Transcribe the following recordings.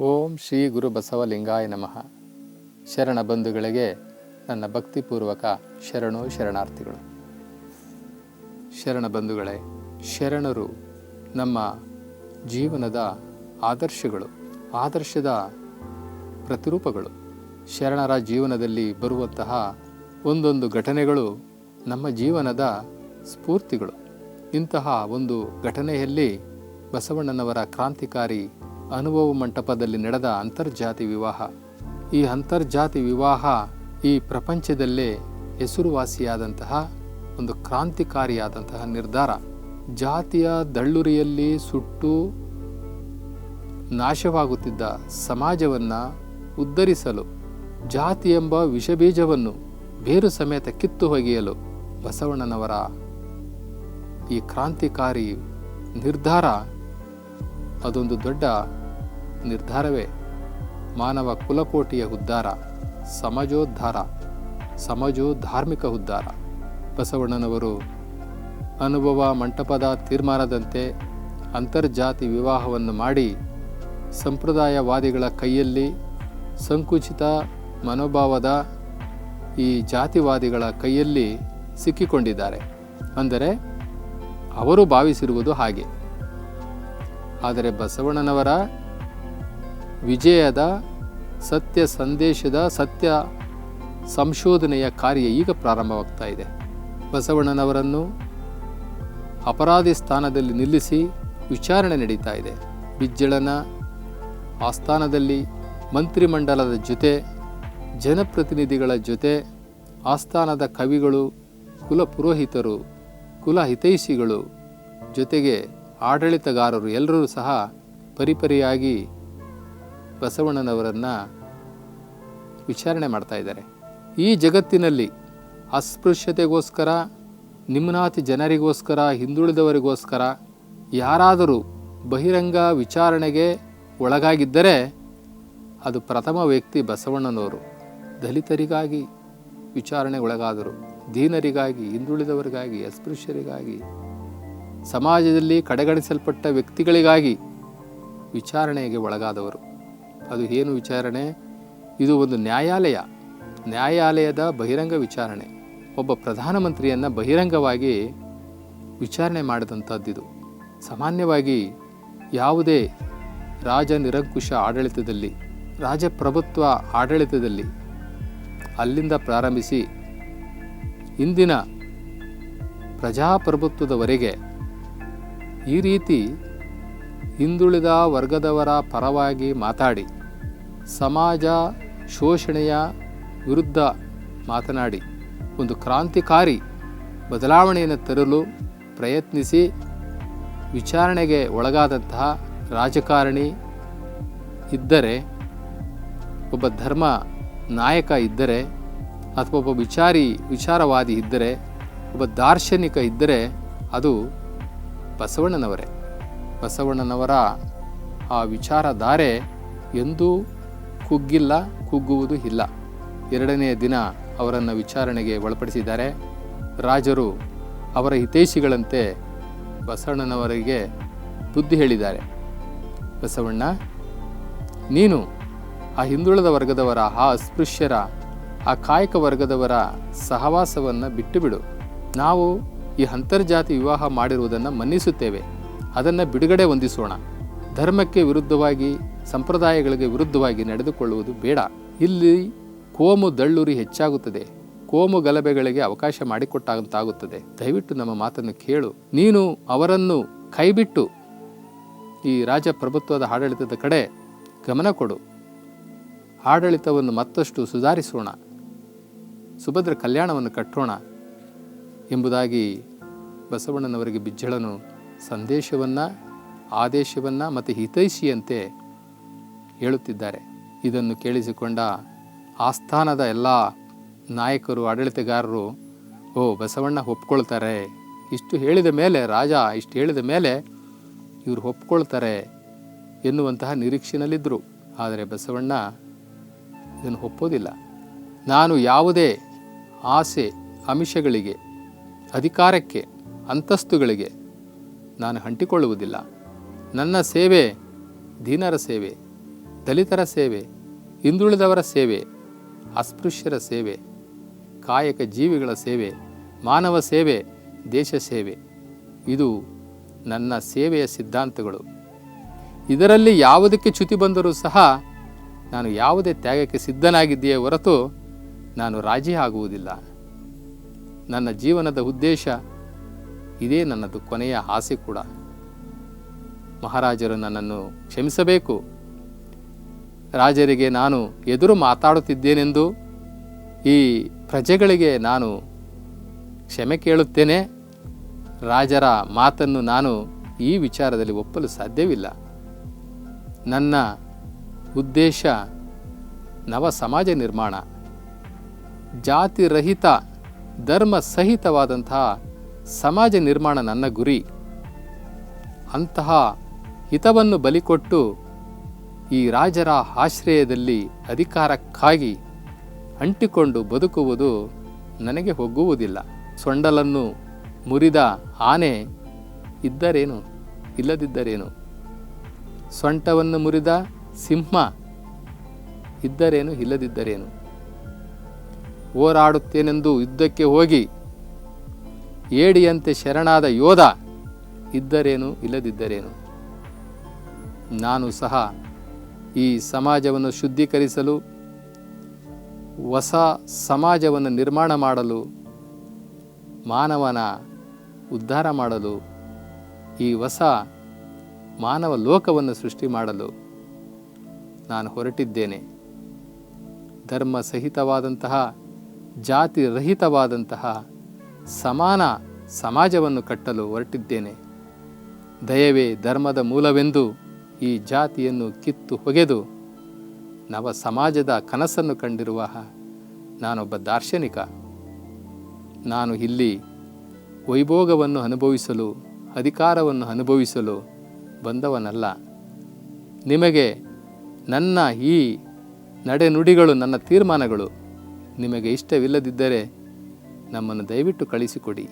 ಓಂ ಶ್ರೀ ಗುರು ಬಸವಲಿಂಗಾಯ ನಮಃ. ಶರಣ ಬಂಧುಗಳಿಗೆ ನನ್ನ ಭಕ್ತಿಪೂರ್ವಕ ಶರಣು ಶರಣಾರ್ಥಿಗಳು. ಶರಣ ಬಂಧುಗಳೇ, ಶರಣರು ನಮ್ಮ ಜೀವನದ ಆದರ್ಶಗಳು, ಆದರ್ಶದ ಪ್ರತಿರೂಪಗಳು. ಶರಣರ ಜೀವನದಲ್ಲಿ ಬರುವಂತಹ ಒಂದೊಂದು ಘಟನೆಗಳು ನಮ್ಮ ಜೀವನದ ಸ್ಫೂರ್ತಿಗಳು. ಇಂತಹ ಒಂದು ಘಟನೆಯಲ್ಲಿ ಬಸವಣ್ಣನವರ ಕ್ರಾಂತಿಕಾರಿ ಅನುಭವ ಮಂಟಪದಲ್ಲಿ ನಡೆದ ಅಂತರ್ಜಾತಿ ವಿವಾಹ. ಈ ಅಂತರ್ಜಾತಿ ವಿವಾಹ ಈ ಪ್ರಪಂಚದಲ್ಲೇ ಹೆಸರುವಾಸಿಯಾದಂತಹ ಒಂದು ಕ್ರಾಂತಿಕಾರಿಯಾದಂತಹ ನಿರ್ಧಾರ. ಜಾತಿಯ ದಳ್ಳುರಿಯಲ್ಲಿ ಸುಟ್ಟು ನಾಶವಾಗುತ್ತಿದ್ದ ಸಮಾಜವನ್ನು ಉದ್ಧರಿಸಲು ಜಾತಿ ಎಂಬ ವಿಷಬೀಜವನ್ನು ಬೇರು ಸಮೇತ ಕಿತ್ತು ಹೊಗೆಯಲು ಬಸವಣ್ಣನವರ ಈ ಕ್ರಾಂತಿಕಾರಿ ನಿರ್ಧಾರ ಅದೊಂದು ದೊಡ್ಡ ನಿರ್ಧಾರವೇ. ಮಾನವ ಕುಲಕೋಟಿಯ ಉದ್ಧಾರ, ಸಮಾಜೋದ್ಧಾರ ಸಮಾಜೋ ಧಾರ್ಮಿಕ ಉದ್ಧಾರ. ಬಸವಣ್ಣನವರು ಅನುಭವ ಮಂಟಪದ ತೀರ್ಮಾನದಂತೆ ಅಂತರ್ಜಾತಿ ವಿವಾಹವನ್ನು ಮಾಡಿ ಸಂಪ್ರದಾಯವಾದಿಗಳ ಕೈಯಲ್ಲಿ ಸಂಕುಚಿತ ಮನೋಭಾವದ ಈ ಜಾತಿವಾದಿಗಳ ಕೈಯಲ್ಲಿ ಸಿಕ್ಕಿಕೊಂಡಿದ್ದಾರೆ. ಅಂದರೆ ಅವರು ಭಾವಿಸಿರುವುದು ಹಾಗೆ. ಆದರೆ ಬಸವಣ್ಣನವರ ವಿಜಯದ ಸತ್ಯ ಸಂದೇಶದ ಸತ್ಯ ಸಂಶೋಧನೆಯ ಕಾರ್ಯ ಈಗ ಪ್ರಾರಂಭವಾಗ್ತಾ ಇದೆ. ಬಸವಣ್ಣನವರನ್ನು ಅಪರಾಧಿ ಸ್ಥಾನದಲ್ಲಿ ನಿಲ್ಲಿಸಿ ವಿಚಾರಣೆ ನಡೀತಾ ಇದೆ. ಬಿಜ್ಜಳನ ಆಸ್ಥಾನದಲ್ಲಿ ಮಂತ್ರಿಮಂಡಲದ ಜೊತೆ, ಜನಪ್ರತಿನಿಧಿಗಳ ಜೊತೆ ಆಸ್ಥಾನದ ಕವಿಗಳು ಕುಲ ಪುರೋಹಿತರು ಕುಲ ಹಿತೈಷಿಗಳು ಜೊತೆಗೆ ಆಡಳಿತಗಾರರು ಎಲ್ಲರೂ ಸಹ ಪರಿಪರಿಯಾಗಿ ಬಸವಣ್ಣನವರನ್ನು ವಿಚಾರಣೆ ಮಾಡ್ತಾ ಇದ್ದಾರೆ. ಈ ಜಗತ್ತಿನಲ್ಲಿ ಅಸ್ಪೃಶ್ಯತೆಗೋಸ್ಕರ, ನಿಮ್ನಾತಿ ಜನರಿಗೋಸ್ಕರ, ಹಿಂದುಳಿದವರಿಗೋಸ್ಕರ ಯಾರಾದರೂ ಬಹಿರಂಗ ವಿಚಾರಣೆಗೆ ಒಳಗಾಗಿದ್ದರೆ ಅದು ಪ್ರಥಮ ವ್ಯಕ್ತಿ ಬಸವಣ್ಣನವರು. ದಲಿತರಿಗಾಗಿ ವಿಚಾರಣೆ ಒಳಗಾದರು, ದೀನರಿಗಾಗಿ, ಹಿಂದುಳಿದವರಿಗಾಗಿ, ಅಸ್ಪೃಶ್ಯರಿಗಾಗಿ ಸಮಾಜದಲ್ಲಿ ಕಡೆಗಣಿಸಲ್ಪಟ್ಟ ವ್ಯಕ್ತಿಗಳಿಗಾಗಿ ವಿಚಾರಣೆಗೆ ಒಳಗಾದವರು. ಅದು ಏನು ವಿಚಾರಣೆ? ಇದು ಒಂದು ನ್ಯಾಯಾಲಯ. ನ್ಯಾಯಾಲಯದ ಬಹಿರಂಗ ವಿಚಾರಣೆ. ಒಬ್ಬ ಪ್ರಧಾನಮಂತ್ರಿಯನ್ನು ಬಹಿರಂಗವಾಗಿ ವಿಚಾರಣೆ ಮಾಡಿದಂಥದ್ದಿದು ಸಾಮಾನ್ಯವಾಗಿ ಯಾವುದೇ ರಾಜ ನಿರಂಕುಶ ಆಡಳಿತದಲ್ಲಿ ರಾಜಪ್ರಭುತ್ವ ಆಡಳಿತದಲ್ಲಿ ಅಲ್ಲಿಂದ ಪ್ರಾರಂಭಿಸಿ ಇಂದಿನ ಪ್ರಜಾಪ್ರಭುತ್ವದವರೆಗೆ ಈ ರೀತಿ ಹಿಂದುಳಿದ ವರ್ಗದವರ ಪರವಾಗಿ ಮಾತಾಡಿ, ಸಮಾಜ ಶೋಷಣೆಯ ವಿರುದ್ಧ ಮಾತನಾಡಿ, ಒಂದು ಕ್ರಾಂತಿಕಾರಿ ಬದಲಾವಣೆಯನ್ನು ತರಲು ಪ್ರಯತ್ನಿಸಿ, ವಿಚಾರಣೆಗೆ ಒಳಗಾದಂತಹ ರಾಜಕಾರಣಿ ಇದ್ದರೆ, ಒಬ್ಬ ಧರ್ಮ ನಾಯಕ ಇದ್ದರೆ ಅಥವಾ ಒಬ್ಬ ವಿಚಾರಿ ವಿಚಾರವಾದಿ ಇದ್ದರೆ, ಒಬ್ಬ ದಾರ್ಶನಿಕ ಇದ್ದರೆ ಅದು ಬಸವಣ್ಣನವರೇ. ಬಸವಣ್ಣನವರ ಆ ವಿಚಾರಧಾರೆ ಎಂದೂ ಕುಗ್ಗಿಲ್ಲ, ಕುಗ್ಗುವುದು ಇಲ್ಲ. ಎರಡನೆಯ ದಿನ ಅವರನ್ನು ವಿಚಾರಣೆಗೆ ಒಳಪಡಿಸಿದ್ದಾರೆ. ರಾಜರು ಅವರ ಹಿತೈಷಿಗಳಂತೆ ಬಸವಣ್ಣನವರಿಗೆ ಬುದ್ಧಿ ಹೇಳಿದ್ದಾರೆ. ಬಸವಣ್ಣ, ನೀನು ಆ ಹಿಂದುಳಿದ ವರ್ಗದವರ, ಆ ಅಸ್ಪೃಶ್ಯರ, ಆ ಕಾಯಕ ವರ್ಗದವರ ಸಹವಾಸವನ್ನು ಬಿಟ್ಟುಬಿಡು. ನಾವು ಈ ಅಂತರ್ಜಾತಿ ವಿವಾಹ ಮಾಡಿರುವುದನ್ನು ಮನ್ನಿಸುತ್ತೇವೆ. ಅದನ್ನು ಬಿಡುಗಡೆ ಹೊಂದಿಸೋಣ. ಧರ್ಮಕ್ಕೆ ವಿರುದ್ಧವಾಗಿ, ಸಂಪ್ರದಾಯಗಳಿಗೆ ವಿರುದ್ಧವಾಗಿ ನಡೆದುಕೊಳ್ಳುವುದು ಬೇಡ. ಇಲ್ಲಿ ಕೋಮು ದಳ್ಳುರಿ ಹೆಚ್ಚಾಗುತ್ತದೆ. ಕೋಮು ಗಲಭೆಗಳಿಗೆ ಅವಕಾಶ ಮಾಡಿಕೊಟ್ಟಾಗಂತಾಗುತ್ತದೆ ದಯವಿಟ್ಟು ನಮ್ಮ ಮಾತನ್ನು ಕೇಳು. ನೀನು ಅವರನ್ನು ಕೈಬಿಟ್ಟು ಈ ರಾಜಪ್ರಭುತ್ವದ ಆಡಳಿತದ ಕಡೆ ಗಮನ ಕೊಡು. ಆಡಳಿತವನ್ನು ಮತ್ತಷ್ಟು ಸುಧಾರಿಸೋಣ. ಸುಭದ್ರ ಕಲ್ಯಾಣವನ್ನು ಕಟ್ಟೋಣ. ಎಂಬುದಾಗಿ ಬಸವಣ್ಣನವರಿಗೆ ಬಿಜ್ಜಳನು ಸಂದೇಶವನ್ನು, ಆದೇಶವನ್ನು ಮತ್ತು ಹಿತೈಷಿಯಂತೆ ಹೇಳುತ್ತಿದ್ದಾರೆ. ಇದನ್ನು ಕೇಳಿಸಿಕೊಂಡ ಆಸ್ಥಾನದ ಎಲ್ಲ ನಾಯಕರು, ಆಡಳಿತಗಾರರು, ಓ ಬಸವಣ್ಣ ಒಪ್ಕೊಳ್ತಾರೆ. ಇಷ್ಟು ಹೇಳಿದ ಮೇಲೆ, ರಾಜ ಇಷ್ಟು ಹೇಳಿದ ಮೇಲೆ ಇವರು ಒಪ್ಕೊಳ್ತಾರೆ ಎನ್ನುವಂತಹ ನಿರೀಕ್ಷೆಯಲ್ಲಿದ್ದರು ಆದರೆ ಬಸವಣ್ಣ ಇದನ್ನು ಒಪ್ಪೋದಿಲ್ಲ. ನಾನು ಯಾವುದೇ ಆಸೆ ಆಮಿಷಗಳಿಗೆ ಅಧಿಕಾರಕ್ಕೆ, ಅಂತಸ್ತುಗಳಿಗೆ ನಾನು ಅಂಟಿಕೊಳ್ಳುವುದಿಲ್ಲ ನನ್ನ ಸೇವೆ ದೀನರ ಸೇವೆ, ದಲಿತರ ಸೇವೆ, ಹಿಂದುಳಿದವರ ಸೇವೆ, ಅಸ್ಪೃಶ್ಯರ ಸೇವೆ, ಕಾಯಕ ಜೀವಿಗಳ ಸೇವೆ, ಮಾನವ ಸೇವೆ, ದೇಶ ಸೇವೆ. ಇದು ನನ್ನ ಸೇವೆಯ ಸಿದ್ಧಾಂತಗಳು. ಇದರಲ್ಲಿ ಯಾವುದಕ್ಕೆ ಚ್ಯುತಿ ಬಂದರೂ ಸಹ ನಾನು ಯಾವುದೇ ತ್ಯಾಗಕ್ಕೆ ಸಿದ್ಧನಾಗಿದ್ದೆಯೇ ಹೊರತು ನಾನು ರಾಜಿ ಆಗುವುದಿಲ್ಲ. ನನ್ನ ಜೀವನದ ಉದ್ದೇಶ, ಇದೇ ನನ್ನದು ಕೊನೆಯ ಆಸೆ ಕೂಡ. ಮಹಾರಾಜರು ನನ್ನನ್ನು ಕ್ಷಮಿಸಬೇಕು. ರಾಜರಿಗೆ ನಾನು ಎದುರು ಮಾತಾಡುತ್ತಿದ್ದೇನೆಂದು, ಈ ಪ್ರಜೆಗಳಿಗೆ ನಾನು ಕ್ಷಮೆ ಕೇಳುತ್ತೇನೆ. ರಾಜರ ಮಾತನ್ನು ನಾನು ಈ ವಿಚಾರದಲ್ಲಿ ಒಪ್ಪಲು ಸಾಧ್ಯವಿಲ್ಲ. ನನ್ನ ಉದ್ದೇಶ ನವ ಸಮಾಜ ನಿರ್ಮಾಣ, ಜಾತಿರಹಿತ ಧರ್ಮ ಸಹಿತವಾದಂತಹ ಸಮಾಜ ನಿರ್ಮಾಣ ನನ್ನ ಗುರಿ. ಅಂತಹ ಹಿತವನ್ನು ಬಲಿಕೊಟ್ಟು ಈ ರಾಜರ ಆಶ್ರಯದಲ್ಲಿ ಅಧಿಕಾರಕ್ಕಾಗಿ ಅಂಟಿಕೊಂಡು ಬದುಕುವುದು ನನಗೆ ಒಗ್ಗುವುದಿಲ್ಲ ಸೊಂಡಲನ್ನು ಮುರಿದ ಆನೆ ಇದ್ದರೇನು, ಇಲ್ಲದಿದ್ದರೇನು? ಸೊಂಟವನ್ನು ಮುರಿದ ಸಿಂಹ ಇದ್ದರೇನು, ಇಲ್ಲದಿದ್ದರೇನು? ಹೋರಾಡುತ್ತೇನೆಂದು ಯುದ್ಧಕ್ಕೆ ಹೋಗಿ ಏಡಿಯಂತೆ ಶರಣಾದ ಯೋಧ ಇದ್ದರೇನು ಇಲ್ಲದಿದ್ದರೇನು? ನಾನು ಸಹ ಈ ಸಮಾಜವನ್ನು ಶುದ್ಧೀಕರಿಸಲು, ಹೊಸ ಸಮಾಜವನ್ನು ನಿರ್ಮಾಣ ಮಾಡಲು, ಮಾನವನ ಉದ್ಧಾರ ಮಾಡಲು, ಈ ಹೊಸ ಮಾನವ ಲೋಕವನ್ನು ಸೃಷ್ಟಿ ಮಾಡಲು ನಾನು ಹೊರಟಿದ್ದೇನೆ. ಧರ್ಮ ಸಹಿತವಾದಂತಹ ಜಾತಿ ರಹಿತವಾದಂತಹ ಸಮಾನ ಸಮಾಜವನ್ನು ಕಟ್ಟಲು ಹೊರಟಿದ್ದೇನೆ. ದಯವೇ ಧರ್ಮದ ಮೂಲವೆಂದು ಈ ಜಾತಿಯನ್ನು ಕಿತ್ತು ಹೊಗೆದು ನವ ಸಮಾಜದ ಕನಸನ್ನು ಕಂಡಿರುವ ನಾನೊಬ್ಬ ದಾರ್ಶನಿಕ. ನಾನು ಇಲ್ಲಿ ವೈಭೋಗವನ್ನು ಅನುಭವಿಸಲು, ಅಧಿಕಾರವನ್ನು ಅನುಭವಿಸಲು ಬಂದವನಲ್ಲ. ನಿಮಗೆ ನನ್ನ ಈ ನಡೆನುಡಿಗಳು, ನನ್ನ ತೀರ್ಮಾನಗಳು ನಿಮಗೆ ಇಷ್ಟವಿಲ್ಲದಿದ್ದರೆ ನಮ್ಮನ್ನು ದಯವಿಟ್ಟು ಕಳಿಸಿಕೊಡಿ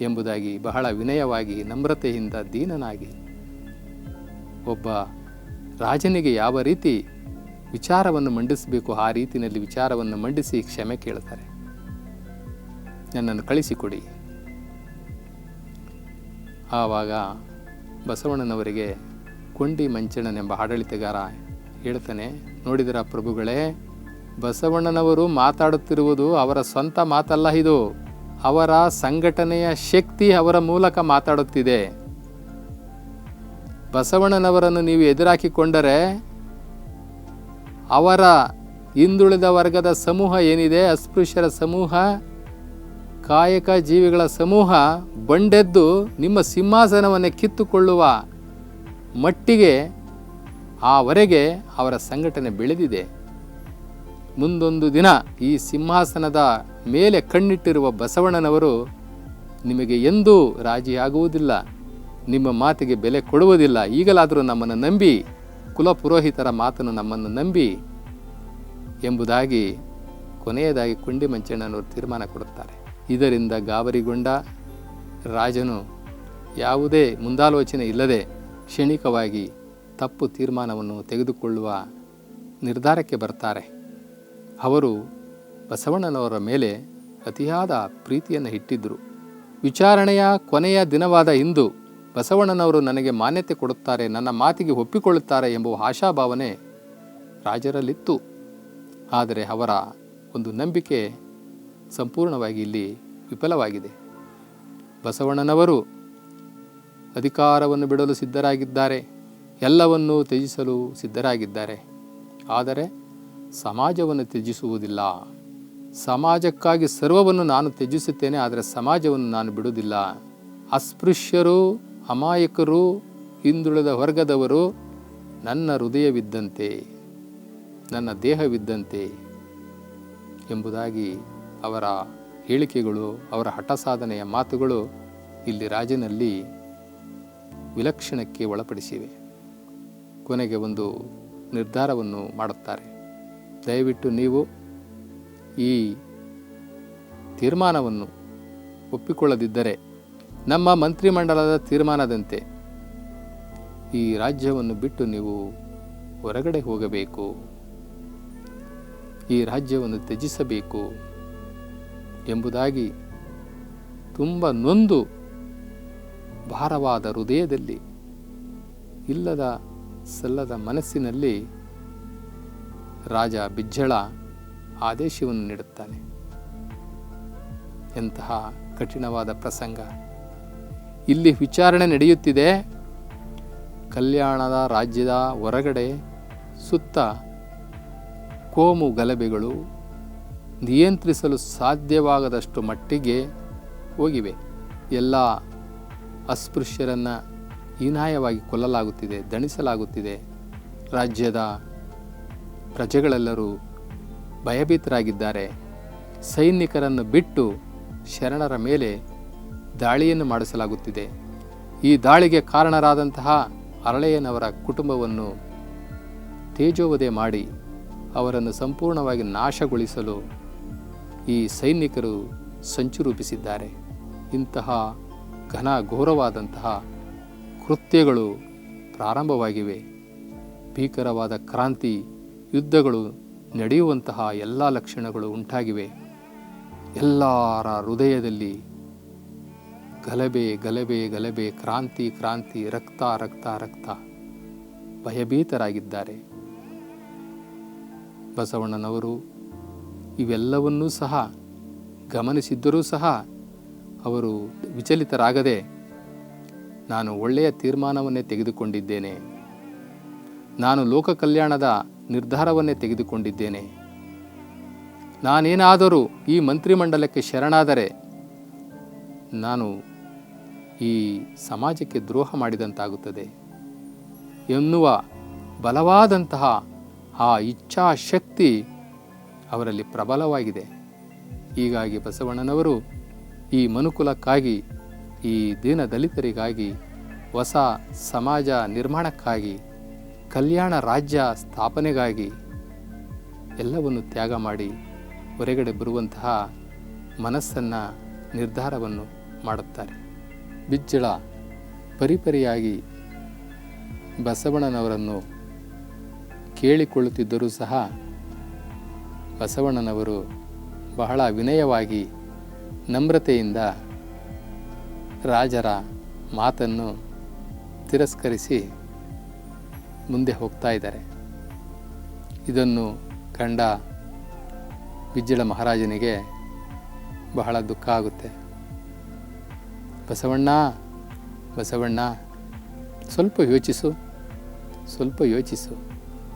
ಎಂಬುದಾಗಿ ಬಹಳ ವಿನಯವಾಗಿ, ನಮ್ರತೆಯಿಂದ ದೀನನಾಗಿ. ಒಬ್ಬ ರಾಜನಿಗೆ ಯಾವ ರೀತಿ ವಿಚಾರವನ್ನು ಮಂಡಿಸಬೇಕು, ಆ ರೀತಿಯಲ್ಲಿ ವಿಚಾರವನ್ನು ಮಂಡಿಸಿ ಕ್ಷಮೆ ಕೇಳ್ತಾರೆ ನನ್ನನ್ನು ಕಳಿಸಿಕೊಡಿ. ಆವಾಗ ಬಸವಣ್ಣನವರಿಗೆ, ಕೊಂಡಿ ಮಂಚಣ್ಣನೆಂಬ ಆಡಳಿತಗಾರ, ಹೇಳ್ತಾನೆ. ನೋಡಿದರ ಪ್ರಭುಗಳೇ ಬಸವಣ್ಣನವರು ಮಾತಾಡುತ್ತಿರುವುದು ಅವರ ಸ್ವಂತ ಮಾತಲ್ಲ ಇದು. ಅವರ ಸಂಘಟನೆಯ ಶಕ್ತಿ ಅವರ ಮೂಲಕ ಮಾತಾಡುತ್ತಿದೆ. ಬಸವಣ್ಣನವರನ್ನು ನೀವು ಎದುರಾಕಿಕೊಂಡರೆ ಅವರ ಹಿಂದುಳಿದ ವರ್ಗದ ಸಮೂಹ ಏನಿದೆ? ಅಸ್ಪೃಶ್ಯರ ಸಮೂಹ, ಕಾಯಕ ಜೀವಿಗಳ ಸಮೂಹ, ಬಂಡೆದ್ದು ನಿಮ್ಮ ಸಿಂಹಾಸನವನ್ನು ಕಿತ್ತುಕೊಳ್ಳುವ ಮಟ್ಟಿಗೆ ಆವರೆಗೆ ಅವರ ಸಂಘಟನೆ ಬೆಳೆದಿದೆ. ಮುಂದೊಂದು ದಿನ ಈ ಸಿಂಹಾಸನದ ಮೇಲೆ ಕಣ್ಣಿಟ್ಟಿರುವ ಬಸವಣ್ಣನವರು ನಿಮಗೆ ಎಂದೂ ರಾಜಿಯಾಗುವುದಿಲ್ಲ, ನಿಮ್ಮ ಮಾತಿಗೆ ಬೆಲೆ ಕೊಡುವುದಿಲ್ಲ. ಈಗಲಾದರೂ ನಮ್ಮನ್ನು ನಂಬಿ ಕುಲ ಪುರೋಹಿತರ ಮಾತನ್ನು ನಮ್ಮನ್ನು ನಂಬಿ ಎಂಬುದಾಗಿ ಕೊನೆಯದಾಗಿ ಕುಂಡಿ ಮಂಚಣ್ಣನವರು ತೀರ್ಮಾನ ಕೊಡುತ್ತಾರೆ. ಇದರಿಂದ ಗಾಬರಿಗೊಂಡ ರಾಜನು ಯಾವುದೇ ಮುಂದಾಲೋಚನೆ ಇಲ್ಲದೆ ಕ್ಷಣಿಕವಾಗಿ ತಪ್ಪು ತೀರ್ಮಾನವನ್ನು ತೆಗೆದುಕೊಳ್ಳುವ ನಿರ್ಧಾರಕ್ಕೆ ಬರ್ತಾರೆ. ಅವರು ಬಸವಣ್ಣನವರ ಮೇಲೆ ಅತಿಯಾದ ಪ್ರೀತಿಯನ್ನು ಇಟ್ಟಿದ್ದರು. ವಿಚಾರಣೆಯ ಕೊನೆಯ ದಿನವಾದ ಇಂದು ಬಸವಣ್ಣನವರು ನನಗೆ ಮಾನ್ಯತೆ ಕೊಡುತ್ತಾರೆ, ನನ್ನ ಮಾತಿಗೆ ಒಪ್ಪಿಕೊಳ್ಳುತ್ತಾರೆ ಎಂಬ ಆಶಾಭಾವನೆ ರಾಜರಲ್ಲಿತ್ತು. ಆದರೆ ಅವರ ಒಂದು ನಂಬಿಕೆ ಸಂಪೂರ್ಣವಾಗಿ ಇಲ್ಲಿ ವಿಫಲವಾಗಿದೆ. ಬಸವಣ್ಣನವರು ಅಧಿಕಾರವನ್ನು ಬಿಡಲು ಸಿದ್ಧರಾಗಿದ್ದಾರೆ, ಎಲ್ಲವನ್ನೂ ತ್ಯಜಿಸಲು ಸಿದ್ಧರಾಗಿದ್ದಾರೆ. ಆದರೆ ಸಮಾಜವನ್ನು ತ್ಯಜಿಸುವುದಿಲ್ಲ. ಸಮಾಜಕ್ಕಾಗಿ ಸರ್ವವನ್ನು ನಾನು ತ್ಯಜಿಸುತ್ತೇನೆ, ಆದರೆ ಸಮಾಜವನ್ನು ನಾನು ಬಿಡುವುದಿಲ್ಲ. ಅಸ್ಪೃಶ್ಯರು, ಅಮಾಯಕರು, ಹಿಂದುಳಿದ ವರ್ಗದವರು ನನ್ನ ಹೃದಯವಿದ್ದಂತೆ, ನನ್ನ ದೇಹವಿದ್ದಂತೆ ಎಂಬುದಾಗಿ ಅವರ ಹೇಳಿಕೆಗಳು, ಅವರ ಹಠ ಸಾಧನೆಯ ಮಾತುಗಳು ಇಲ್ಲಿ ರಾಜನಲ್ಲಿ ವಿಲಕ್ಷಣಕ್ಕೆ ಒಳಪಡಿಸಿವೆ. ಕೊನೆಗೆ ಒಂದು ನಿರ್ಧಾರವನ್ನು ಮಾಡುತ್ತಾರೆ. ದಯವಿಟ್ಟು ನೀವು ಈ ತೀರ್ಮಾನವನ್ನು ಒಪ್ಪಿಕೊಳ್ಳದಿದ್ದರೆ ನಮ್ಮ ಮಂತ್ರಿಮಂಡಲದ ತೀರ್ಮಾನದಂತೆ ಈ ರಾಜ್ಯವನ್ನು ಬಿಟ್ಟು ನೀವು ಹೊರಗಡೆ ಹೋಗಬೇಕು, ಈ ರಾಜ್ಯವನ್ನು ತ್ಯಜಿಸಬೇಕು ಎಂಬುದಾಗಿ ತುಂಬ ನೊಂದು ಭಾರವಾದ ಹೃದಯದಲ್ಲಿ ಇಲ್ಲದ ಸಲ್ಲದ ಮನಸ್ಸಿನಲ್ಲಿ ರಾಜ ಬಿಜ್ಜಳ ಆದೇಶವನ್ನು ನೀಡುತ್ತಾನೆ. ಎಂತಹ ಕಠಿಣವಾದ ಪ್ರಸಂಗ. ಇಲ್ಲಿ ವಿಚಾರಣೆ ನಡೆಯುತ್ತಿದೆ. ಕಲ್ಯಾಣದ ರಾಜ್ಯದ ಹೊರಗಡೆ ಸುತ್ತ ಕೋಮು ಗಲಭೆಗಳು ನಿಯಂತ್ರಿಸಲು ಸಾಧ್ಯವಾಗದಷ್ಟು ಮಟ್ಟಿಗೆ ಹೋಗಿವೆ. ಎಲ್ಲ ಅಸ್ಪೃಶ್ಯರನ್ನು ಹೀನಾಯವಾಗಿ ಕೊಲ್ಲಲಾಗುತ್ತಿದೆ, ದಣಿಸಲಾಗುತ್ತಿದೆ. ರಾಜ್ಯದ ಪ್ರಜೆಗಳೆಲ್ಲರೂ ಭಯಭೀತರಾಗಿದ್ದಾರೆ. ಸೈನಿಕರನ್ನು ಬಿಟ್ಟು ಶರಣರ ಮೇಲೆ ದಾಳಿಯನ್ನು ಮಾಡಿಸಲಾಗುತ್ತಿದೆ. ಈ ದಾಳಿಗೆ ಕಾರಣರಾದಂತಹ ಅರಳೆಯನವರ ಕುಟುಂಬವನ್ನು ತೇಜೋವಧೆ ಮಾಡಿ ಅವರನ್ನು ಸಂಪೂರ್ಣವಾಗಿ ನಾಶಗೊಳಿಸಲು ಈ ಸೈನಿಕರು ಸಂಚು ರೂಪಿಸಿದ್ದಾರೆ. ಇಂತಹ ಘನ ಘೋರವಾದಂತಹ ಕೃತ್ಯಗಳು ಪ್ರಾರಂಭವಾಗಿವೆ. ಭೀಕರವಾದ ಕ್ರಾಂತಿ ಯುದ್ಧಗಳು ನಡೆಯುವಂತಹ ಎಲ್ಲ ಲಕ್ಷಣಗಳು ಉಂಟಾಗಿವೆ. ಎಲ್ಲರ ಹೃದಯದಲ್ಲಿ ಗಲಭೆ ಗಲಭೆ ಗಲಭೆ, ಕ್ರಾಂತಿ ಕ್ರಾಂತಿ, ರಕ್ತ ರಕ್ತ ರಕ್ತ ಭಯಭೀತರಾಗಿದ್ದಾರೆ. ಬಸವಣ್ಣನವರು ಇವೆಲ್ಲವನ್ನೂ ಸಹ ಗಮನಿಸಿದ್ದರೂ ಸಹ ಅವರು ವಿಚಲಿತರಾಗದೆ ನಾನು ಒಳ್ಳೆಯ ತೀರ್ಮಾನವನ್ನೇ ತೆಗೆದುಕೊಂಡಿದ್ದೇನೆ. ನಾನು ಲೋಕ ಕಲ್ಯಾಣದ ನಿರ್ಧಾರವನ್ನೇ ತೆಗೆದುಕೊಂಡಿದ್ದೇನೆ. ನಾನೇನಾದರೂ ಈ ಮಂತ್ರಿಮಂಡಲಕ್ಕೆ ಶರಣಾದರೆ ನಾನು ಈ ಸಮಾಜಕ್ಕೆ ದ್ರೋಹ ಮಾಡಿದಂತಾಗುತ್ತದೆ. ಎನ್ನುವ ಬಲವಾದಂತಹ ಆ ಇಚ್ಛಾಶಕ್ತಿ ಅವರಲ್ಲಿ ಪ್ರಬಲವಾಗಿದೆ. ಹೀಗಾಗಿ ಬಸವಣ್ಣನವರು ಈ ಮನುಕುಲಕ್ಕಾಗಿ, ಈ ದೀನ ದಲಿತರಿಗಾಗಿ ಹೊಸ ಸಮಾಜ ನಿರ್ಮಾಣಕ್ಕಾಗಿ ಕಲ್ಯಾಣ ರಾಜ್ಯ ಸ್ಥಾಪನೆಗಾಗಿ ಎಲ್ಲವನ್ನು ತ್ಯಾಗ ಮಾಡಿ ಹೊರಗಡೆ ಬರುವಂತಹ ಮನಸ್ಸನ್ನು ನಿರ್ಧಾರವನ್ನು ಮಾಡುತ್ತಾರೆ. ಬಿಜ್ಜಳ ಪರಿಪರಿಯಾಗಿ ಬಸವಣ್ಣನವರನ್ನು ಕೇಳಿಕೊಳ್ಳುತ್ತಿದ್ದರೂ ಸಹ ಬಸವಣ್ಣನವರು ಬಹಳ ವಿನಯವಾಗಿ ನಮ್ರತೆಯಿಂದ ರಾಜರ ಮಾತನ್ನು ತಿರಸ್ಕರಿಸಿ ಮುಂದೆ ಹೋಗ್ತಾ ಇದ್ದಾರೆ. ಇದನ್ನು ಕಂಡ ವಿಜ್ಜಳ ಮಹಾರಾಜನಿಗೆ ಬಹಳ ದುಃಖ ಆಗುತ್ತೆ. ಬಸವಣ್ಣ ಬಸವಣ್ಣ, ಸ್ವಲ್ಪ ಯೋಚಿಸು ಸ್ವಲ್ಪ ಯೋಚಿಸು,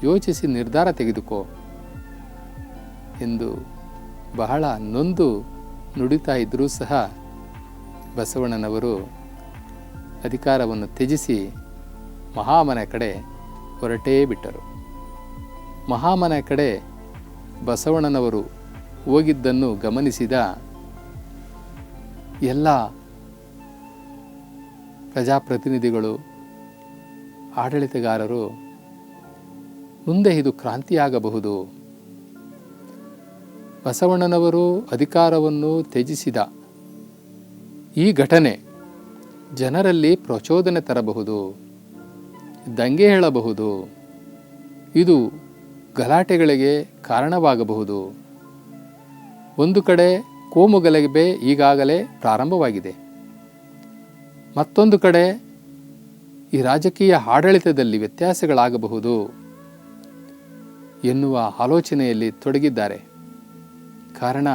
ಯೋಚಿಸಿ ನಿರ್ಧಾರ ತೆಗೆದುಕೋ ಎಂದು ಬಹಳ ನೊಂದು ನುಡಿತಾ ಇದ್ದರೂ ಸಹ ಬಸವಣ್ಣನವರು ಅಧಿಕಾರವನ್ನು ತ್ಯಜಿಸಿ ಮಹಾಮನೆ ಕಡೆ ಹೊರಟೇ ಬಿಟ್ಟರು. ಮಹಾಮನೆ ಕಡೆ ಬಸವಣ್ಣನವರು ಹೋಗಿದ್ದನ್ನು ಗಮನಿಸಿದ ಎಲ್ಲ ಪ್ರಜಾಪ್ರತಿನಿಧಿಗಳು, ಆಡಳಿತಗಾರರು ಮುಂದೆ ಇದು ಕ್ರಾಂತಿಯಾಗಬಹುದು. ಬಸವಣ್ಣನವರು ಅಧಿಕಾರವನ್ನು ತ್ಯಜಿಸಿದ ಈ ಘಟನೆ ಜನರಲ್ಲಿ ಪ್ರಚೋದನೆ ತರಬಹುದು. ದಂಗೆ ಹೇಳಬಹುದು. ಇದು ಗಲಾಟೆಗಳಿಗೆ ಕಾರಣವಾಗಬಹುದು. ಒಂದು ಕಡೆ ಕೋಮು ಗಲಭೆ ಈಗಾಗಲೇ ಪ್ರಾರಂಭವಾಗಿದೆ. ಮತ್ತೊಂದು ಕಡೆ ಈ ರಾಜಕೀಯ ಆಡಳಿತದಲ್ಲಿ ವ್ಯತ್ಯಾಸಗಳಾಗಬಹುದು ಎನ್ನುವ ಆಲೋಚನೆಯಲ್ಲಿ ತೊಡಗಿದ್ದಾರೆ. ಕಾರಣ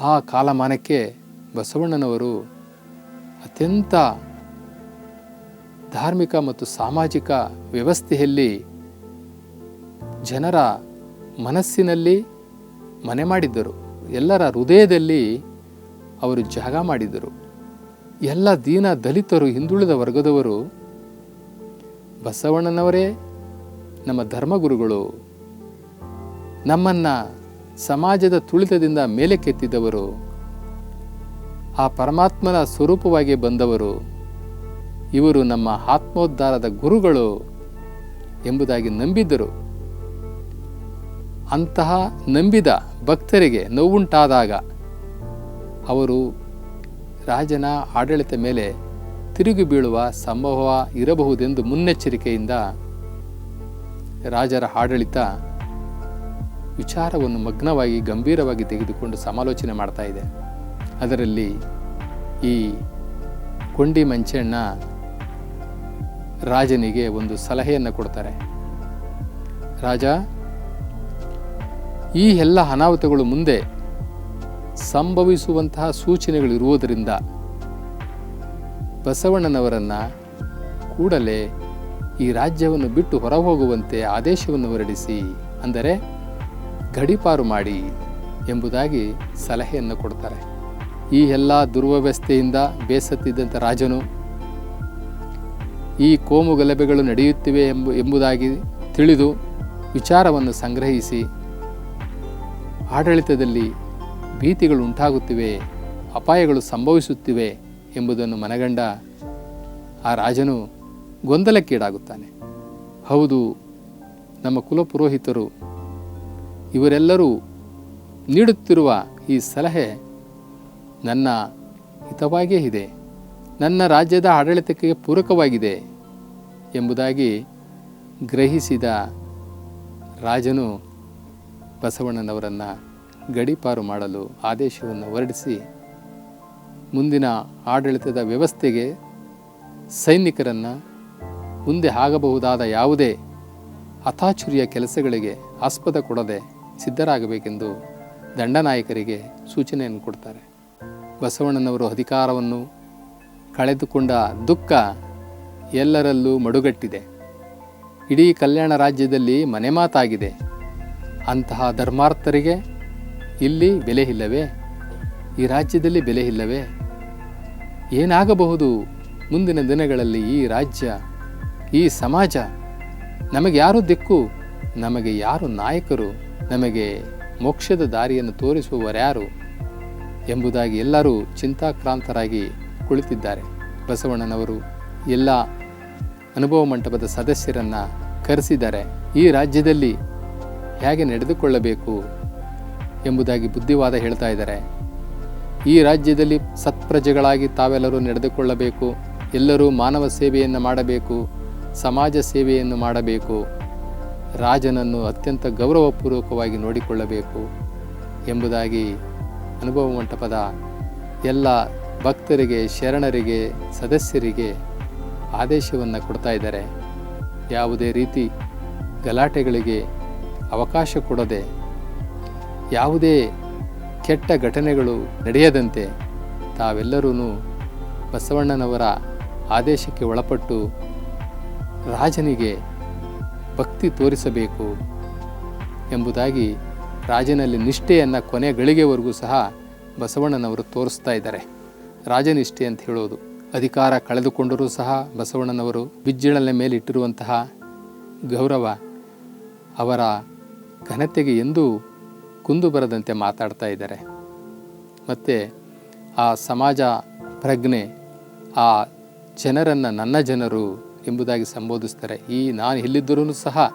ಆ ಕಾಲಮಾನಕ್ಕೆ ಬಸವಣ್ಣನವರು ಅತ್ಯಂತ ಧಾರ್ಮಿಕ ಮತ್ತು ಸಾಮಾಜಿಕ ವ್ಯವಸ್ಥೆಯಲ್ಲಿ ಜನರ ಮನಸ್ಸಿನಲ್ಲಿ ಮನೆ ಮಾಡಿದ್ದರು. ಎಲ್ಲರ ಹೃದಯದಲ್ಲಿ ಅವರು ಜಾಗ ಮಾಡಿದ್ದರು. ಎಲ್ಲ ದೀನ ದಲಿತರು, ಹಿಂದುಳಿದ ವರ್ಗದವರು, ಬಸವಣ್ಣನವರೇ, ನಮ್ಮ ಧರ್ಮಗುರುಗಳು, ನಮ್ಮನ್ನು ಸಮಾಜದ ತುಳಿತದಿಂದ ಮೇಲೆ ಕೆತ್ತಿದವರು, ಆ ಪರಮಾತ್ಮನ ಸ್ವರೂಪವಾಗಿ ಬಂದವರು ಇವರು ನಮ್ಮ ಆತ್ಮೋದ್ಧಾರದ ಗುರುಗಳು ಎಂಬುದಾಗಿ ನಂಬಿದ್ದರು. ಅಂತಹ ನಂಬಿದ ಭಕ್ತರಿಗೆ ನೋವುಂಟಾದಾಗ ಅವರು ರಾಜನ ಆಡಳಿತ ಮೇಲೆ ತಿರುಗಿ ಬೀಳುವ ಸಂಭವ ಇರಬಹುದೆಂದು ಮುನ್ನೆಚ್ಚರಿಕೆಯಿಂದ ರಾಜರ ಆಡಳಿತ ವಿಚಾರವನ್ನು ಮಗ್ನವಾಗಿ ಗಂಭೀರವಾಗಿ ತೆಗೆದುಕೊಂಡು ಸಮಾಲೋಚನೆ ಮಾಡ್ತಾ ಇದೆ. ಅದರಲ್ಲಿ ಈ ಕೊಂಡಿ ಮಂಚಣ್ಣ ರಾಜನಿಗೆ ಒಂದು ಸಲಹೆಯನ್ನು ಕೊಡ್ತಾರೆ. ರಾಜ, ಈ ಎಲ್ಲ ಅನಾಹುತಗಳು ಮುಂದೆ ಸಂಭವಿಸುವಂತಹ ಸೂಚನೆಗಳು ಇರುವುದರಿಂದ ಬಸವಣ್ಣನವರನ್ನು ಕೂಡಲೇ ಈ ರಾಜ್ಯವನ್ನು ಬಿಟ್ಟು ಹೊರಹೋಗುವಂತೆ ಆದೇಶವನ್ನು ಹೊರಡಿಸಿ, ಅಂದರೆ ಗಡಿಪಾರು ಮಾಡಿ ಎಂಬುದಾಗಿ ಸಲಹೆಯನ್ನು ಕೊಡ್ತಾರೆ. ಈ ಎಲ್ಲ ದುರ್ವ್ಯವಸ್ಥೆಯಿಂದ ಬೇಸತ್ತಿದ್ದಂಥ ರಾಜನು ಈ ಕೋಮು ಗಲಭೆಗಳು ನಡೆಯುತ್ತಿವೆ ಎಂಬು ಎಂಬುದಾಗಿ ತಿಳಿದು ವಿಚಾರವನ್ನು ಸಂಗ್ರಹಿಸಿ ಆಡಳಿತದಲ್ಲಿ ಭೀತಿಗಳು ಉಂಟಾಗುತ್ತಿವೆ, ಅಪಾಯಗಳು ಸಂಭವಿಸುತ್ತಿವೆ ಎಂಬುದನ್ನು ಮನಗಂಡ ಆ ರಾಜನು ಗೊಂದಲಕ್ಕೀಡಾಗುತ್ತಾನೆ. ಹೌದು, ನಮ್ಮ ಕುಲಪುರೋಹಿತರು ಇವರೆಲ್ಲರೂ ನೀಡುತ್ತಿರುವ ಈ ಸಲಹೆ ನನ್ನ ಹಿತವಾಗಿಯೇ ಇದೆ. ನನ್ನ ರಾಜ್ಯದ ಆಡಳಿತಕ್ಕೆ ಪೂರಕವಾಗಿದೆ. ಎಂಬುದಾಗಿ ಗ್ರಹಿಸಿದ ರಾಜನು ಬಸವಣ್ಣನವರನ್ನು ಗಡೀಪಾರು ಮಾಡಲು ಆದೇಶವನ್ನು ಹೊರಡಿಸಿ ಮುಂದಿನ ಆಡಳಿತದ ವ್ಯವಸ್ಥೆಗೆ ಸೈನಿಕರನ್ನು ಮುಂದೆ ಆಗಬಹುದಾದ ಯಾವುದೇ ಅಥಾಚುರಿಯ ಕೆಲಸಗಳಿಗೆ ಆಸ್ಪದ ಕೊಡದೆ ಸಿದ್ಧರಾಗಬೇಕೆಂದು ದಂಡನಾಯಕರಿಗೆ ಸೂಚನೆಯನ್ನು ಕೊಡ್ತಾರೆ. ಬಸವಣ್ಣನವರು ಅಧಿಕಾರವನ್ನು ಕಳೆದುಕೊಂಡ ದುಃಖ ಎಲ್ಲರಲ್ಲೂ ಮಡುಗಟ್ಟಿದೆ. ಇಡೀ ಕಲ್ಯಾಣ ರಾಜ್ಯದಲ್ಲಿ ಮನೆ ಮಾತಾಗಿದೆ. ಅಂತಹ ಧರ್ಮಾರ್ಥರಿಗೆ ಇಲ್ಲಿ ಬೆಲೆ ಇಲ್ಲವೇ? ಈ ರಾಜ್ಯದಲ್ಲಿ ಬೆಲೆ ಇಲ್ಲವೇ? ಏನಾಗಬಹುದು? ಮುಂದಿನ ದಿನಗಳಲ್ಲಿ ಈ ರಾಜ್ಯ, ಈ ಸಮಾಜ, ನಮಗೆ ಯಾರು ದಿಕ್ಕು? ನಮಗೆ ಯಾರು ನಾಯಕರು? ನಮಗೆ ಮೋಕ್ಷದ ದಾರಿಯನ್ನು ತೋರಿಸುವವರ್ಯಾರು ಎಂಬುದಾಗಿ ಎಲ್ಲರೂ ಚಿಂತಾಕ್ರಾಂತರಾಗಿ ಕುಳಿತಿದ್ದಾರೆ. ಬಸವಣ್ಣನವರು, ಎಲ್ಲ ಅನುಭವ ಮಂಟಪದ ಸದಸ್ಯರನ್ನು ಕರೆಸಿದ್ದಾರೆ. ಈ ರಾಜ್ಯದಲ್ಲಿ ಹೇಗೆ ನಡೆದುಕೊಳ್ಳಬೇಕು ಎಂಬುದಾಗಿ ಬುದ್ಧಿವಾದ ಹೇಳ್ತಾ ಇದ್ದಾರೆ. ಈ ರಾಜ್ಯದಲ್ಲಿ ಸತ್ಪ್ರಜೆಗಳಾಗಿ ತಾವೆಲ್ಲರೂ ನಡೆದುಕೊಳ್ಳಬೇಕು. ಎಲ್ಲರೂ ಮಾನವ ಸೇವೆಯನ್ನು ಮಾಡಬೇಕು. ಸಮಾಜ ಸೇವೆಯನ್ನು ಮಾಡಬೇಕು. ರಾಜನನ್ನು ಅತ್ಯಂತ ಗೌರವಪೂರ್ವಕವಾಗಿ ನೋಡಿಕೊಳ್ಳಬೇಕು ಎಂಬುದಾಗಿ ಅನುಭವ ಮಂಟಪದ ಎಲ್ಲ ಭಕ್ತರಿಗೆ, ಶರಣರಿಗೆ, ಸದಸ್ಯರಿಗೆ ಆದೇಶವನ್ನು ಕೊಡ್ತಾ ಇದ್ದಾರೆ. ಯಾವುದೇ ರೀತಿ ಗಲಾಟೆಗಳಿಗೆ ಅವಕಾಶ ಕೊಡದೆ, ಯಾವುದೇ ಕೆಟ್ಟ ಘಟನೆಗಳು ನಡೆಯದಂತೆ ತಾವೆಲ್ಲರೂ ಬಸವಣ್ಣನವರ ಆದೇಶಕ್ಕೆ ಒಳಪಟ್ಟು ರಾಜನಿಗೆ ಭಕ್ತಿ ತೋರಿಸಬೇಕು ಎಂಬುದಾಗಿ ರಾಜನಲ್ಲಿ ನಿಷ್ಠೆಯನ್ನು ಕೊನೆ ಗಳಿಗೆವರೆಗೂ ಸಹ ಬಸವಣ್ಣನವರು ತೋರಿಸ್ತಾ ಇದ್ದಾರೆ. ರಾಜನಿಷ್ಠೆ ಅಂತ ಹೇಳೋದು. ಅಧಿಕಾರ ಕಳೆದುಕೊಂಡರೂ ಸಹ ಬಸವಣ್ಣನವರು ಬಿಜ್ಜಿಳನ ಮೇಲೆ ಇಟ್ಟಿರುವಂತಹ ಗೌರವ ಅವರ ಘನತೆಗೆ ಎಂದೂ ಕುಂದು ಬರದಂತೆ ಮಾತಾಡ್ತಾ ಇದ್ದಾರೆ. ಮತ್ತು ಆ ಸಮಾಜ ಪ್ರಜ್ಞೆ, ಆ ಜನರನ್ನು ನನ್ನ ಜನರು ಎಂಬುದಾಗಿ ಸಂಬೋಧಿಸ್ತಾರೆ. ಈ ನಾನು ಎಲ್ಲಿದ್ದರೂ ಸಹ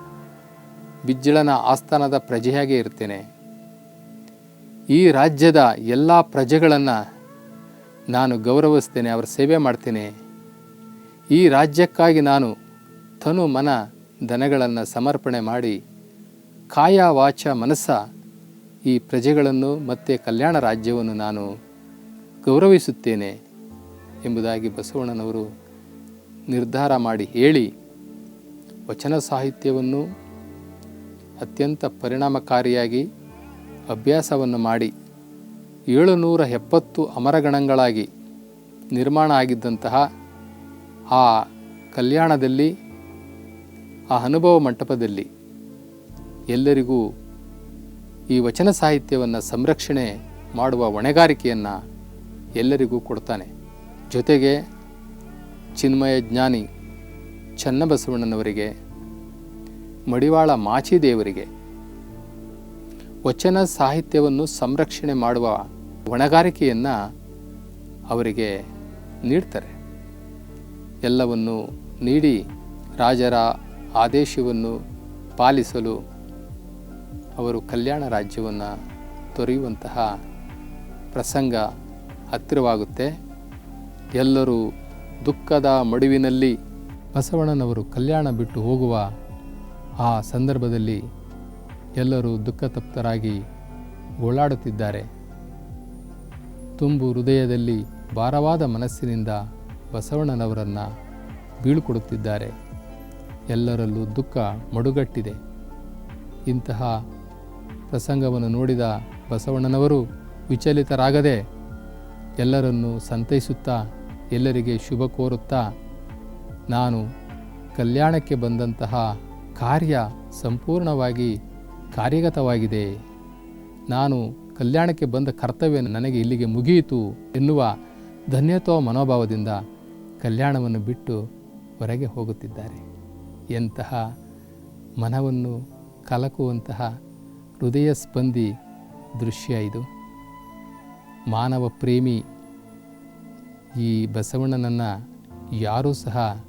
ಬಿಜ್ಜಳನ ಆಸ್ಥಾನದ ಪ್ರಜೆಯಾಗೇ ಇರ್ತೇನೆ. ಈ ರಾಜ್ಯದ ಎಲ್ಲ ಪ್ರಜೆಗಳನ್ನು ನಾನು ಗೌರವಿಸ್ತೇನೆ, ಅವರ ಸೇವೆ ಮಾಡ್ತೇನೆ. ಈ ರಾಜ್ಯಕ್ಕಾಗಿ ನಾನು ತನು ಮನ ದನಗಳನ್ನು ಸಮರ್ಪಣೆ ಮಾಡಿ ಕಾಯ ವಾಚ ಮನಸ್ಸ ಈ ಪ್ರಜೆಗಳನ್ನು ಮತ್ತು ಕಲ್ಯಾಣ ರಾಜ್ಯವನ್ನು ನಾನು ಗೌರವಿಸುತ್ತೇನೆ ಎಂಬುದಾಗಿ ಬಸವಣ್ಣನವರು ನಿರ್ಧಾರ ಮಾಡಿ ಹೇಳಿ ವಚನ ಸಾಹಿತ್ಯವನ್ನು ಅತ್ಯಂತ ಪರಿಣಾಮಕಾರಿಯಾಗಿ ಅಭ್ಯಾಸವನ್ನು ಮಾಡಿ. ಏಳುನೂರ ಎಪ್ಪತ್ತು ಅಮರಗಣಗಳಾಗಿ ನಿರ್ಮಾಣ ಆಗಿದ್ದಂತಹ ಆ ಕಲ್ಯಾಣದಲ್ಲಿ, ಆ ಅನುಭವ ಮಂಟಪದಲ್ಲಿ ಎಲ್ಲರಿಗೂ ಈ ವಚನ ಸಾಹಿತ್ಯವನ್ನು ಸಂರಕ್ಷಣೆ ಮಾಡುವ ಹೊಣೆಗಾರಿಕೆಯನ್ನು ಎಲ್ಲರಿಗೂ ಕೊಡ್ತಾನೆ. ಜೊತೆಗೆ ಚಿನ್ಮಯ ಜ್ಞಾನಿ ಚನ್ನಬಸವಣ್ಣನವರಿಗೆ, ಮಡಿವಾಳ ಮಾಚಿದೇವರಿಗೆ ವಚನ ಸಾಹಿತ್ಯವನ್ನು ಸಂರಕ್ಷಣೆ ಮಾಡುವ ಹೊಣೆಗಾರಿಕೆಯನ್ನು ಅವರಿಗೆ ನೀಡ್ತಾರೆ. ಎಲ್ಲವನ್ನು ನೀಡಿ ರಾಜರ ಆದೇಶವನ್ನು ಪಾಲಿಸಲು ಅವರು ಕಲ್ಯಾಣ ರಾಜ್ಯವನ್ನು ತೊರೆಯುವಂತಹ ಪ್ರಸಂಗ ಹತ್ತಿರವಾಗುತ್ತೆ. ಎಲ್ಲರೂ ದುಃಖದ ಮಡುವಿನಲ್ಲಿ ಬಸವಣ್ಣನವರು ಕಲ್ಯಾಣ ಬಿಟ್ಟು ಹೋಗುವ ಆ ಸಂದರ್ಭದಲ್ಲಿ ಎಲ್ಲರೂ ದುಃಖತಪ್ತರಾಗಿ ಗೋಳಾಡುತ್ತಿದ್ದಾರೆ ತುಂಬು ಹೃದಯದಲ್ಲಿ ಭಾರವಾದ ಮನಸ್ಸಿನಿಂದ ಬಸವಣ್ಣನವರನ್ನು ಬೀಳ್ಕೊಡುತ್ತಿದ್ದಾರೆ. ಎಲ್ಲರಲ್ಲೂ ದುಃಖ ಮಡುಗಟ್ಟಿದೆ. ಇಂತಹ ಪ್ರಸಂಗವನ್ನು ನೋಡಿದ ಬಸವಣ್ಣನವರು ವಿಚಲಿತರಾಗದೆ ಎಲ್ಲರನ್ನೂ ಸಂತೈಸುತ್ತಾ, ಎಲ್ಲರಿಗೆ ಶುಭ ಕೋರುತ್ತಾ, ನಾನು ಕಲ್ಯಾಣಕ್ಕೆ ಬಂದಂತಹ ಕಾರ್ಯ ಸಂಪೂರ್ಣವಾಗಿ ಕಾರ್ಯಗತವಾಗಿದೆ. ನಾನು ಕಲ್ಯಾಣಕ್ಕೆ ಬಂದ ಕರ್ತವ್ಯ ನನಗೆ ಇಲ್ಲಿಗೆ ಮುಗಿಯಿತು ಎನ್ನುವ ಧನ್ಯತೋ ಮನೋಭಾವದಿಂದ ಕಲ್ಯಾಣವನ್ನು ಬಿಟ್ಟು ಹೊರಗೆ ಹೋಗುತ್ತಿದ್ದಾರೆ. ಎಂತಹ ಮನವನ್ನು ಕಲಕುವಂತಹ ಹೃದಯ ಸ್ಪಂದಿ ದೃಶ್ಯ ಇದು. ಮಾನವ ಪ್ರೇಮಿ ಈ ಬಸವಣ್ಣನನ್ನು ಯಾರೂ ಸಹ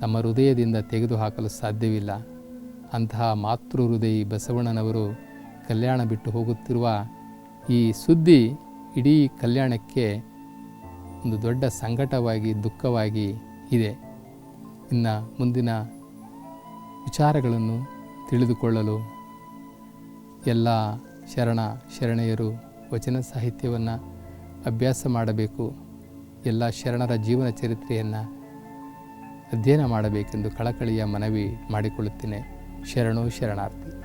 ತಮ್ಮ ಹೃದಯದಿಂದ ತೆಗೆದುಹಾಕಲು ಸಾಧ್ಯವಿಲ್ಲ. ಅಂತಹ ಮಾತೃ ಹೃದಯಿ ಬಸವಣ್ಣನವರು ಕಲ್ಯಾಣ ಬಿಟ್ಟು ಹೋಗುತ್ತಿರುವ ಈ ಸುದ್ದಿ ಇಡೀ ಕಲ್ಯಾಣಕ್ಕೆ ಒಂದು ದೊಡ್ಡ ಸಂಕಟವಾಗಿ, ದುಃಖವಾಗಿ ಇದೆ. ಇನ್ನು ಮುಂದಿನ ವಿಚಾರಗಳನ್ನು ತಿಳಿದುಕೊಳ್ಳಲು ಎಲ್ಲ ಶರಣ ಶರಣೆಯರು ವಚನ ಸಾಹಿತ್ಯವನ್ನು ಅಭ್ಯಾಸ ಮಾಡಬೇಕು. ಎಲ್ಲ ಶರಣರ ಜೀವನ ಚರಿತ್ರೆಯನ್ನು ಅಧ್ಯಯನ ಮಾಡಬೇಕೆಂದು ಕಳಕಳಿಯ ಮನವಿ ಮಾಡಿಕೊಳ್ಳುತ್ತೇನೆ. ಶರಣೋ ಶರಣಾರ್ಥಿ.